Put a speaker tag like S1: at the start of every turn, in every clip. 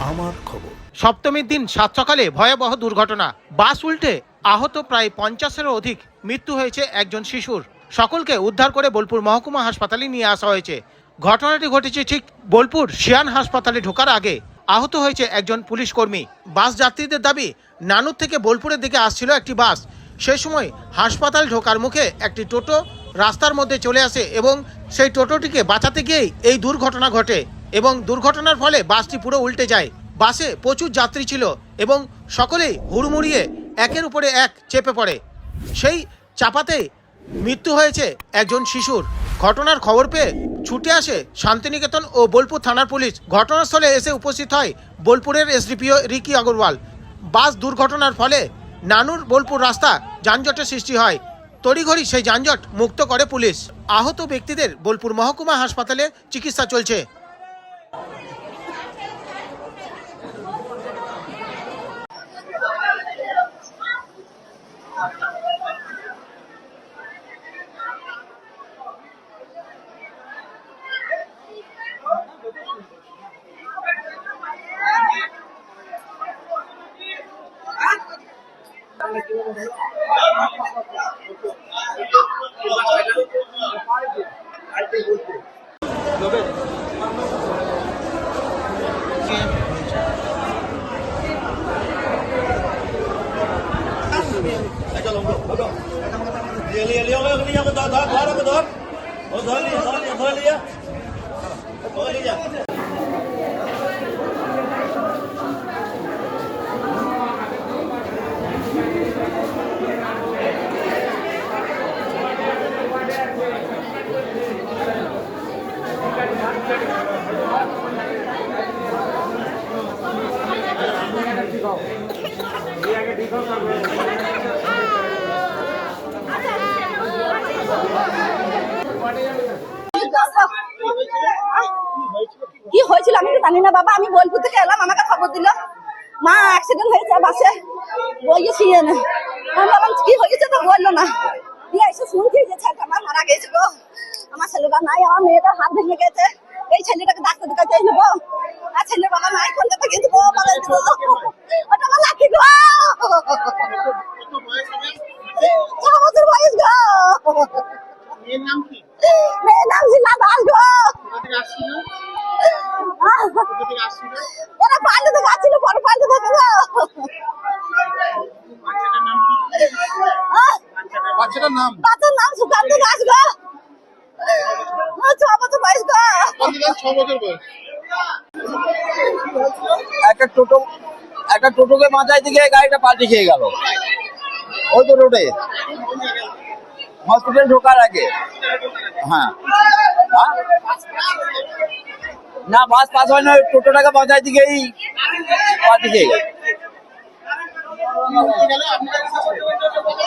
S1: আমার খবর।
S2: সপ্তমীর দিন সাত সকালে ভয়াবহ দুর্ঘটনা। বাস উল্টে আহত প্রায় পঞ্চাশেরও অধিক মৃত্যু হয়েছে একজন শিশুর। সকলকে উদ্ধার করে বোলপুর মহকুমা হাসপাতালে নিয়ে আসা হয়েছে। ঘটনাটি ঘটেছে ঠিক বোলপুর শিয়ান হাসপাতালে ঢোকার আগে। আহত হয়েছে একজন পুলিশ কর্মী। বাস যাত্রীদের দাবি, নানুর থেকে বোলপুরের দিকে আসছিল একটি বাস। সেই সময় হাসপাতাল ঢোকার মুখে একটি টোটো রাস্তার মধ্যে চলে আসে এবং সেই টোটোটিকে বাঁচাতে গিয়েই এই দুর্ঘটনা ঘটে। এবং দুর্ঘটনার ফলে বাসটি পুরো উল্টে যায়। বাসে প্রচুর যাত্রী ছিল এবং সকলেই হুড়মুড়িয়ে একের উপরে এক চেপে পড়ে। সেই চাপাতে মৃত্যু হয়েছে একজন শিশুর। ঘটনার খবর পেয়ে ছুটে আসে শান্তিনিকেতন ও বোলপুর থানার পুলিশ। ঘটনাস্থলে এসে উপস্থিত হয় বোলপুরের এসডিপিও রিকি আগরওয়াল বাস দুর্ঘটনার ফলে নানুর বোলপুর রাস্তা যানজটের সৃষ্টি হয়। তড়িঘড়ি সেই যানজট মুক্ত করে পুলিশ। আহত ব্যক্তিদের বোলপুর মহকুমা হাসপাতালে চিকিৎসা চলছে। Dia
S1: lihat ayo, orang ni yang betul betul, orang betul. Oh, dah lihat, dah lihat, dah lihat.
S3: কি হয়েছিল আমি তো জানি না, বাবা। আমি বোলপুর থেকে এলাম, আমাকে খবর দিল। মা অ্যাক্সিডেন্ট হয়েছে বাসে। বলছি না। আমি বললাম কি হয়েছে? তো বলল না। দিয়ে এসে শুনছি যে ছেলেটা মারা গেছে গো আমার ছেলেটা নাই, আমার মেয়েটা হাত ভেঙে গেছে। এই ছেলেটাকে ডাক্তার দেখাতে নেব। আর ছেলের বাবা নাই কলকাতা গেছে গো বলে দিল ওটা আমার লাকি গো। ছ বছর বয়স গো।
S2: এর নাম কি?
S3: মেয়ের নাম ছিল দাস গো। ওরা পাল্টে তো গাছিল বড় পাল্টে থাকে গো।
S1: বাচ্চাটার নাম
S3: বাচ্চার নাম সুকান্ত দাস গো ও ছ বছর বয়স গো
S1: ছ বছর বয়স
S4: একটা টোটো একটা টোটোকে মাথায় দিকে গাড়িটা পাল্টে খেয়ে গেল। ওই তো রোডে হসপিটাল ঢোকার আগে। হ্যাঁ। হ্যাঁ? না, বাস পাস হয় না টোটোটাকে মাথায় দিকেই পাল্টে খেয়ে গেল।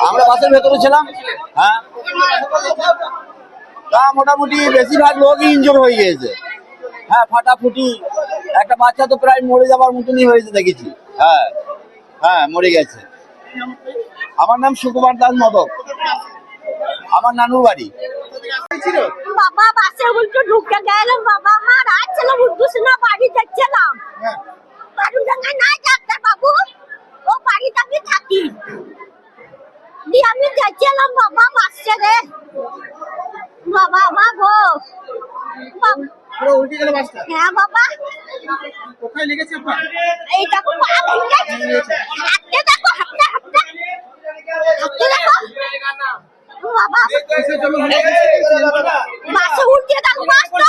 S4: আমরা বাসের ভেতরে ছিলাম। হ্যাঁ? তা মোটামুটি বেশিরভাগ লোকই ইনজোর হয়ে গিয়েছে। হ্যাঁ ফাটাফুটি। একটা বাচ্চা তো প্রায় মরে যাবার মতনই হয়েছে দেখেছি। হ্যাঁ হ্যাঁ মরে গেছে। আমার নাম সুকুমার দাস মদক। আমার নানুর বাড়ি।
S3: বাবা বাসে উল্টো ঢুকে গেলাম। বাবা আমার রাত ছিল উঠবুস না বাড়ি যাচ্ছিলাম নাই ডাক্তার বাবু। ও বাড়িতে আমি থাকি। দিয়ে আমি যাচ্ছিলাম বাবা বাস ছেড়ে বাবা মা গো। বাবা,
S2: পুরো উল্টে গেল বাসটা।
S3: হ্যাঁ বাবা।
S2: কোথায় লেগেছে আপনার
S3: এই দেখো পা ভেঙে হাঁটতে দেখো হাঁটতে হাঁটতে। হাঁটতে দেখো। বাবা।
S2: কিসের জন্য হয়েছে
S3: বাসে উল্টে গেল বাসটা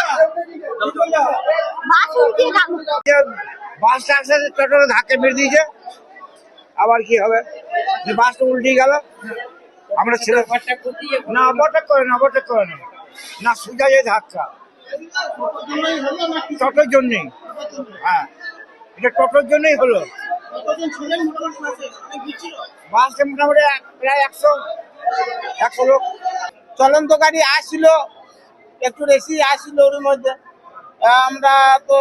S3: বাস উল্টে গেল
S4: বাসটা আসে টোটোকে ধাক্কা মেরে দিয়েছে। আবার কি হবে? যে বাসটা উল্টে গেল। আমরা ছেলে না ওভারটেক করে না ওভারটেক করে না না সোজা যে ধাক্কা। টোটোর জন্যই। হ্যাঁ। এটা টোটোর জন্যই হলো।
S2: বাসে
S4: মোটামুটি প্রায় একশো একশো লোক। চলন্ত গাড়ি আসছিল। একটু বেশি আসছিল ওর মধ্যে। আমরা তো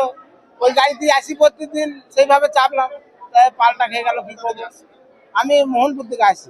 S4: ওই গাড়িতে আসি প্রতিদিন সেইভাবে চাপলাম। তাই পাল্টা খেয়ে গেল কি করব? আমি মোহনপুর থেকে আসি।